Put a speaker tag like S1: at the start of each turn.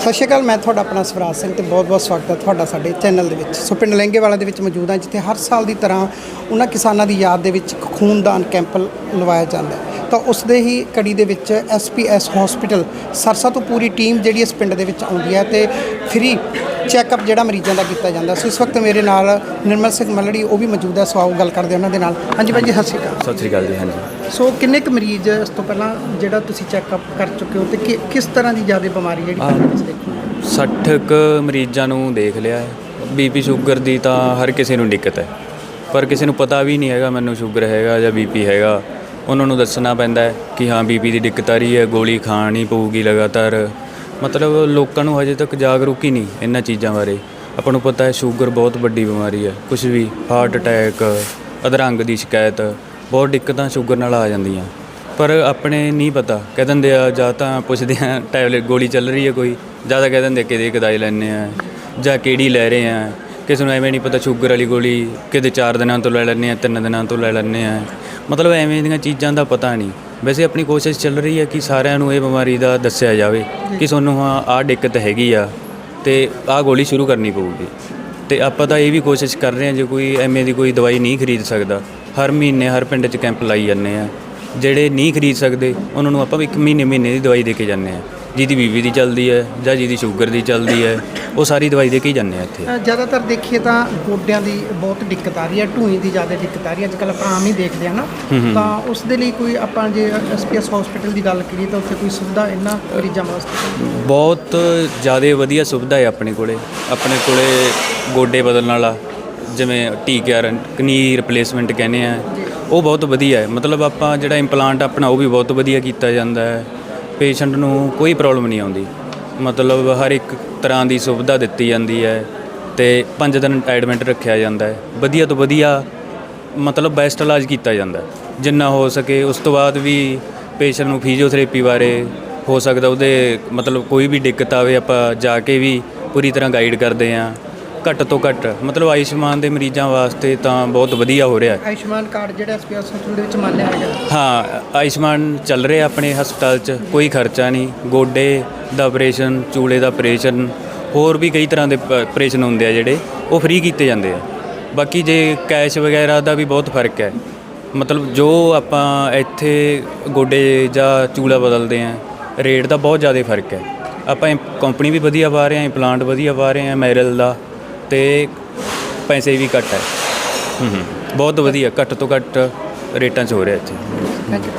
S1: ਸਤਿ ਸ਼੍ਰੀ ਅਕਾਲ, ਮੈਂ ਤੁਹਾਡਾ ਆਪਣਾ ਸਵਰਾਜ ਸਿੰਘ ਤੇ ਬਹੁਤ-ਬਹੁਤ ਸਵਾਗਤ ਹੈ ਤੁਹਾਡਾ ਸਾਡੇ ਚੈਨਲ ਦੇ ਵਿੱਚ। ਸੋ ਪਿੰਡ ਲਹਿੰਗੇਵਾਲਾ ਦੇ ਵਿੱਚ ਮੌਜੂਦ ਹਾਂ, ਜਿੱਥੇ ਹਰ ਸਾਲ ਦੀ ਤਰ੍ਹਾਂ ਉਹਨਾਂ ਕਿਸਾਨਾਂ ਦੀ ਯਾਦ ਦੇ ਵਿੱਚ ਇੱਕ ਖੂਨਦਾਨ ਕੈਂਪ ਲਵਾਇਆ ਜਾਂਦਾ ਹੈ। ਤਾਂ ਉਸ ਦੇ ਹੀ ਕੜੀ ਦੇ ਵਿੱਚ ਐਸਪੀਐਸ ਹਸਪੀਟਲ ਸਰਸਾ ਤੋਂ ਪੂਰੀ ਟੀਮ ਜਿਹੜੀ ਇਸ ਪਿੰਡ ਦੇ ਵਿੱਚ ਆਉਂਦੀ ਹੈ ਤੇ ਫ੍ਰੀ ਚੈੱਕਅਪ ਜਿਹੜਾ ਮਰੀਜ਼ਾਂ ਦਾ ਕੀਤਾ ਜਾਂਦਾ। ਸੋ ਇਸ ਵਕਤ ਮੇਰੇ ਨਾਲ ਨਿਰਮਲ ਸਿੰਘ ਮੱਲੜੀ ਉਹ ਵੀ ਮੌਜੂਦ ਹੈ ਸੋ ਆਓ ਗੱਲ ਕਰਦੇ ਉਹਨਾਂ ਦੇ ਨਾਲ। ਹਾਂਜੀ ਭਾਈ ਜੀ ਸਤਿ ਸ਼੍ਰੀ ਅਕਾਲ।
S2: ਸਤਿ ਸ੍ਰੀ ਅਕਾਲ ਜੀ ਹਾਂਜੀ।
S1: ਸੋ ਕਿੰਨੇ ਕੁ ਮਰੀਜ਼ ਇਸ ਤੋਂ ਪਹਿਲਾਂ ਜਿਹੜਾ ਤੁਸੀਂ ਚੈੱਕਅਪ ਕਰ ਚੁੱਕੇ ਹੋ ਤੇ ਕਿ- ਕਿਸ ਤਰ੍ਹਾਂ ਦੀ ਜ਼ਿਆਦਾ ਬਿਮਾਰੀ ਜਿਹੜੀ ਵਿੱਚ ਦੇਖੀ
S2: 60 ਕੁ ਮਰੀਜ਼ਾਂ ਨੂੰ ਦੇਖ ਲਿਆ ਹੈ। ਬੀਪੀ ਸ਼ੂਗਰ ਦੀ ਤਾਂ ਹਰ ਕਿਸੇ ਨੂੰ ਦਿੱਕਤ ਹੈ। ਪਰ ਕਿਸੇ ਨੂੰ ਪਤਾ ਵੀ ਨਹੀਂ ਹੈਗਾ ਮੈਨੂੰ ਸ਼ੂਗਰ ਹੈਗਾ ਜਾਂ ਬੀਪੀ ਹੈਗਾ। ਉਹਨਾਂ ਨੂੰ ਦੱਸਣਾ ਪੈਂਦਾ ਹੈ ਕਿ ਹਾਂ ਬੀਪੀ ਦੀ ਦਿੱਕਤ ਆ ਰਹੀ ਹੈ ਗੋਲੀ ਖਾਣੀ ਪਊਗੀ ਲਗਾਤਾਰ। ਮਤਲਬ ਲੋਕਾਂ ਨੂੰ ਹਜੇ ਤੱਕ ਜਾਗਰੂਕ ਹੀ ਨਹੀਂ ਇਹਨਾਂ ਚੀਜ਼ਾਂ ਬਾਰੇ। ਆਪਾਂ ਨੂੰ ਪਤਾ ਹੈ ਸ਼ੂਗਰ ਬਹੁਤ ਵੱਡੀ ਬਿਮਾਰੀ ਹੈ। ਕੁਝ ਵੀ ਹਾਰਟ ਅਟੈਕ ਅਧਰੰਗ ਦੀ ਸ਼ਿਕਾਇਤ, ਬਹੁਤ ਦਿੱਕਤਾਂ ਸ਼ੂਗਰ ਨਾਲ ਆ ਜਾਂਦੀਆਂ। ਪਰ ਆਪਣੇ ਨਹੀਂ ਪਤਾ। ਕਹਿ ਦਿੰਦੇ ਆ, ਜਾਂ ਤਾਂ ਪੁੱਛਦੇ ਆ, ਟੈਬਲੇਟ ਗੋਲੀ ਚੱਲ ਰਹੀ ਹੈ ਕੋਈ? ਜ਼ਿਆਦਾ ਕਹਿ ਦਿੰਦੇ ਕਿਹਦੇ ਕਦਾਈ ਲੈਣੇ ਆ, ਜਾਂ ਕਿਹੜੀ ਲੈ ਰਹੇ ਆ? ਕਿਸੇ ਨੂੰ ਐਵੇਂ ਨਹੀਂ ਪਤਾ ਸ਼ੂਗਰ ਵਾਲੀ ਗੋਲੀ ਕਿਤੇ 4 ਦਿਨਾਂ ਤੋਂ ਲੈ ਲੈਂਦੇ ਆ 3 ਦਿਨਾਂ ਤੋਂ ਲੈ ਲੈਂਦੇ ਆ। ਮਤਲਬ ਐਵੇਂ ਦੀਆਂ ਚੀਜ਼ਾਂ ਦਾ ਪਤਾ ਨਹੀਂ। ਵੈਸੇ ਆਪਣੀ ਕੋਸ਼ਿਸ਼ ਚੱਲ ਰਹੀ ਹੈ ਕਿ ਸਾਰਿਆਂ ਨੂੰ ਇਹ ਬਿਮਾਰੀ ਦਾ ਦੱਸਿਆ ਜਾਵੇ ਕਿ ਤੁਹਾਨੂੰ ਹਾਂ, ਆਹ ਦਿੱਕਤ ਹੈਗੀ ਆ ਤੇ ਆਹ ਗੋਲੀ ਸ਼ੁਰੂ ਕਰਨੀ ਪਊਗੀ। ਤੇ ਆਪਾਂ ਤਾਂ ਇਹ ਵੀ ਕੋਸ਼ਿਸ਼ ਕਰ ਰਹੇ ਹਾਂ, ਜੇ ਕੋਈ ਐਵੇਂ ਦੀ ਕੋਈ ਦਵਾਈ ਨਹੀਂ ਖਰੀਦ ਸਕਦਾ, ਹਰ ਮਹੀਨੇ ਹਰ ਪਿੰਡ 'ਚ ਕੈਂਪ ਲਾਈ ਜਾਂਦੇ ਆ ਜਿਹੜੇ ਨਹੀਂ ਖਰੀਦ ਸਕਦੇ ਉਹਨਾਂ ਨੂੰ ਆਪਾਂ ਇੱਕ ਮਹੀਨੇ ਮਹੀਨੇ ਦੀ ਦਵਾਈ ਦੇ ਕੇ ਜਾਂਦੇ ਆ ਜਿਹਦੀ ਬੀਬੀ ਦੀ ਚੱਲਦੀ ਹੈ ਜਾਂ ਜਿਹਦੀ ਸ਼ੂਗਰ ਦੀ ਚੱਲਦੀ ਹੈ ਉਹ ਸਾਰੀ ਦਵਾਈ ਦੇ ਕੇ ਹੀ ਜਾਂਦੇ ਆ ਇੱਥੇ।
S1: ਜ਼ਿਆਦਾਤਰ ਦੇਖੀਏ ਤਾਂ ਗੋਡਿਆਂ ਦੀ ਬਹੁਤ ਦਿੱਕਤ ਆ ਰਹੀ ਹੈ ਢੂਈ ਦੀ ਜ਼ਿਆਦਾ ਦਿੱਕਤ ਆ ਰਹੀ ਹੈ। ਅੱਜ ਕੱਲ੍ਹ ਆਪਾਂ ਆਮ ਹੀ ਦੇਖਦੇ ਹਾਂ ਨਾ। ਤਾਂ ਉਸ ਦੇ ਲਈ ਕੋਈ ਆਪਾਂ ਜੇ ਐਸਪੀਐਸ ਹਸਪੀਟਲ ਦੀ ਗੱਲ ਕਰੀਏ ਤਾਂ ਉੱਥੇ ਕੋਈ ਸੁਵਿਧਾ ਇਹਨਾਂ ਮਰੀਜ਼ਾਂ ਵਾਸਤੇ?
S2: ਬਹੁਤ ਜ਼ਿਆਦਾ ਵਧੀਆ ਸੁਵਿਧਾ ਹੈ ਆਪਣੇ ਕੋਲੇ। ਆਪਣੇ ਕੋਲੇ ਗੋਡੇ ਬਦਲਣ ਵਾਲਾ ਜਿਵੇਂ ਟੀਕੇ ਕਨੀ ਰਿਪਲੇਸਮੈਂਟ ਕਹਿੰਦੇ ਆ। ਉਹ ਬਹੁਤ ਵਧੀਆ ਹੈ। ਮਤਲਬ ਆਪਾਂ ਜਿਹੜਾ ਇੰਪਲਾਂਟ ਆਪਣਾ ਉਹ ਵੀ ਬਹੁਤ ਵਧੀਆ ਕੀਤਾ ਜਾਂਦਾ ਹੈ। ਪੇਸ਼ੈਂਟ ਨੂੰ ਕੋਈ ਪ੍ਰੋਬਲਮ ਨਹੀਂ ਆਉਂਦੀ। ਮਤਲਬ ਹਰ ਇੱਕ ਤਰ੍ਹਾਂ ਦੀ ਸੁਵਿਧਾ ਦਿੱਤੀ ਜਾਂਦੀ ਹੈ ਤੇ 5 ਦਿਨ ਐਡਮਿਟ ਰੱਖਿਆ ਜਾਂਦਾ ਹੈ। ਵਧੀਆ ਤੋਂ ਵਧੀਆ ਮਤਲਬ ਬੈਸਟ ਇਲਾਜ ਕੀਤਾ ਜਾਂਦਾ ਜਿੰਨਾ ਹੋ ਸਕੇ, ਉਸ ਤੋਂ ਬਾਅਦ ਵੀ ਪੇਸ਼ੈਂਟ ਨੂੰ ਫਿਜ਼ੀਓਥੈਰੇਪੀ ਬਾਰੇ ਹੋ ਸਕਦਾ, ਉਹਦੇ ਮਤਲਬ ਕੋਈ ਵੀ ਦਿੱਕਤ ਆਵੇ, ਆਪਾਂ ਜਾ ਕੇ ਵੀ ਪੂਰੀ ਤਰ੍ਹਾਂ ਗਾਈਡ ਕਰਦੇ ਹਾਂ। ਘੱਟ ਤੋਂ ਘੱਟ ਮਤਲਬ ਆਯੁਸ਼ਮਾਨ ਦੇ ਮਰੀਜ਼ਾਂ ਵਾਸਤੇ ਤਾਂ ਬਹੁਤ ਵਧੀਆ ਹੋ ਰਿਹਾ ਹੈ।
S1: ਆਯੁਸ਼ਮਾਨ ਕਾਰਡ ਜਿਹੜਾ ਐਸਪੀਐਸ ਹਸਪੀਟਲ ਦੇ ਵਿੱਚ ਮੰਨਿਆ ਹੈਗਾ।
S2: ਹਾਂ ਆਯੁਸ਼ਮਾਨ ਚੱਲ ਰਿਹਾ ਆਪਣੇ ਹਸਪਤਾਲ 'ਚ ਕੋਈ ਖਰਚਾ ਨਹੀਂ। ਗੋਡੇ ਦਾ ਆਪਰੇਸ਼ਨ ਚੂਲੇ ਦਾ ਆਪਰੇਸ਼ਨ ਹੋਰ ਵੀ ਕਈ ਤਰ੍ਹਾਂ ਦੇ ਆਪਰੇਸ਼ਨ ਹੁੰਦੇ ਆ ਜਿਹੜੇ ਉਹ ਫ੍ਰੀ ਕੀਤੇ ਜਾਂਦੇ ਆ। ਬਾਕੀ ਜੇ ਕੈਸ਼ ਵਗੈਰਾ ਦਾ ਵੀ ਬਹੁਤ ਫ਼ਰਕ ਹੈ। ਮਤਲਬ ਜੋ ਆਪਾਂ ਇੱਥੇ ਗੋਡੇ ਜਾਂ ਚੂਲਾ ਬਦਲਦੇ ਆ ਰੇਟ ਦਾ ਬਹੁਤ ਜ਼ਿਆਦਾ ਫ਼ਰਕ ਹੈ। ਆਪਾਂ ਕੰਪਨੀ ਵੀ ਵਧੀਆ ਪਾ ਰਹੇ ਆ ਇੰਪਲਾਂਟ ਵਧੀਆ ਪਾ ਰਹੇ ਆ ਮੈਰਲ ਦਾ ਤੇ ਪੈਸੇ ਵੀ ਘੱਟ ਹੈ। ਹੂੰ ਹੂੰ। ਬਹੁਤ ਵਧੀਆ ਘੱਟ ਤੋਂ ਘੱਟ ਰੇਟਾਂ 'ਚ ਹੋ ਰਿਹਾ ਇੱਥੇ।
S1: Thank you